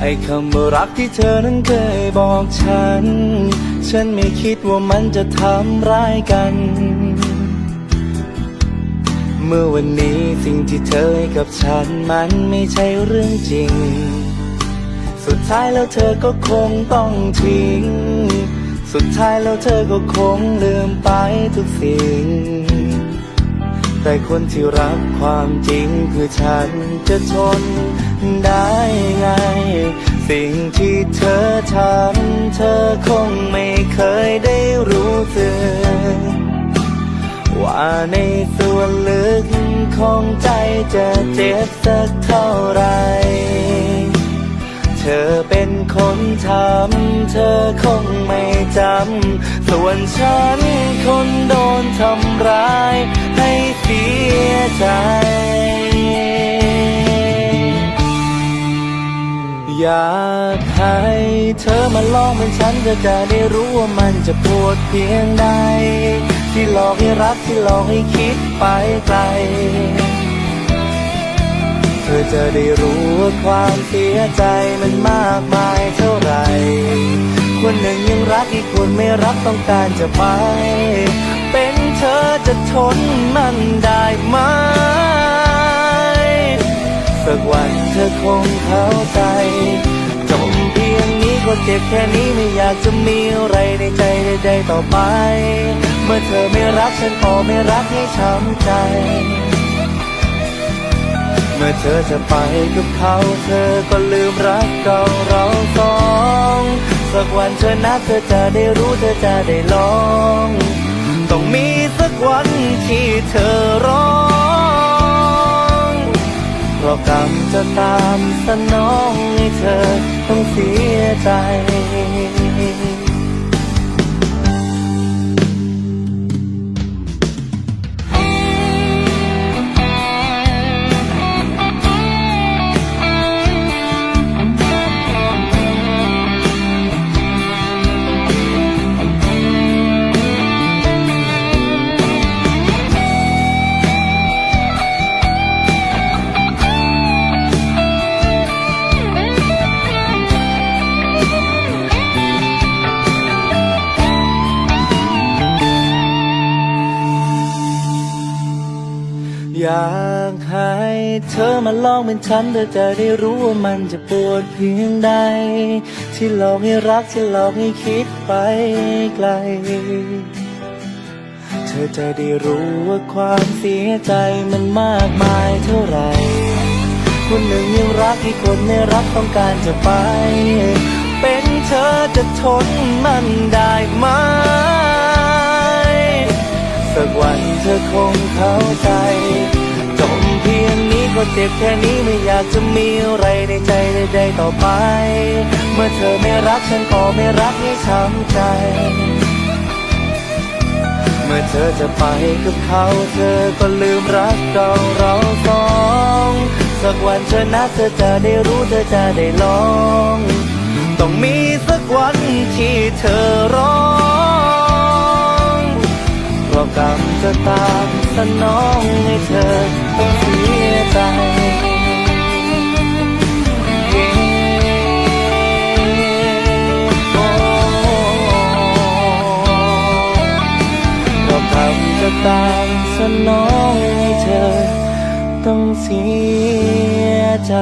ให้คำว่ารักที่เธอนั้นเคยบอกฉัน ฉันไม่คิดว่ามันจะทำร้ายกัน เมื่อวันนี้สิ่งที่เธอให้กับฉันมันไม่ใช่เรื่องจริง สุดท้ายแล้วเธอก็คงต้องทิ้ง สุดท้ายแล้วเธอก็คงลืมไปทุกสิ่ง แต่คนที่รักความจริงคือฉันจะทนได้ไง สิ่งที่เธอทำเธอคงไม่เคยได้รู้สึกว่าในส่วนลึกของใจจะเจ็บสักเท่าไหรเธอเป็นคนทำ อคงไม่จำ ส่วนฉันคนโดนทำร้ายให้เสียใจ อยากให้เธอมาลองเหมือนฉันเธอจะได้รู้ว่ามันจะปวดเพียงใด ที่หลอกให้รักที่หลอกให้คิดไปไกลเธอจะได้รู้ว่าความเสียใจมันมากมาย ไม่รักต้องการจะไป เป็นเธอจะทนมันได้ไหมสักวันเธอคงเข้าใจจบเพียงนี้ก็เจ็บแค่นี้ไม่อยากจะมีอะไรในใจใดๆต่อไป เมื่อเธอไม่รักฉันก็ไม่รักให้ช้ำใจ เมื่อเธอจะไปกับเขาเธอก็ลืมรักเก่าเราสอง สักวันเธอนะเธอจะได้รู้เธอจะได้ลอง ต้องมีสักวันที่เธอร้องเพราะกรรมจะตามสนองให้เธอต้องเสียใจ อยากให้เธอมาลองเป็นฉันเธอจะได้รู้ว่ามันจะปวดเพียงใด ที่หลอกให้รักที่หลอกให้คิดไปไกล เธอจะได้รู้ว่าความเสียใจมันมากมายเท่าไหร่คนหนึ่งยังรักอีกคนไม่รักต้องการจะไป เป็นเธอจะทนมันได้ไหมสักวันเธอคงเข้าใจ ก็เจ็บแค่นี้ไม่อยากจะมีอะไรในใจใดๆต่อไป เมื่อเธอไม่รักฉันก็ไม่รักให้ช้ำใจ เมื่อเธอจะไปกับเขาเธอก็ลืมรักเราเราสอง สักวันเธอนะเธอจะได้รู้เธอจะได้ลอง ต้องมีสักวันที่เธอร้องเพราะกรรมจะตามสนองให้เธอต้องเสีย ใจเย้โอ้เพราะกรรมจะตามสนองให้เธอต้องเสียใจ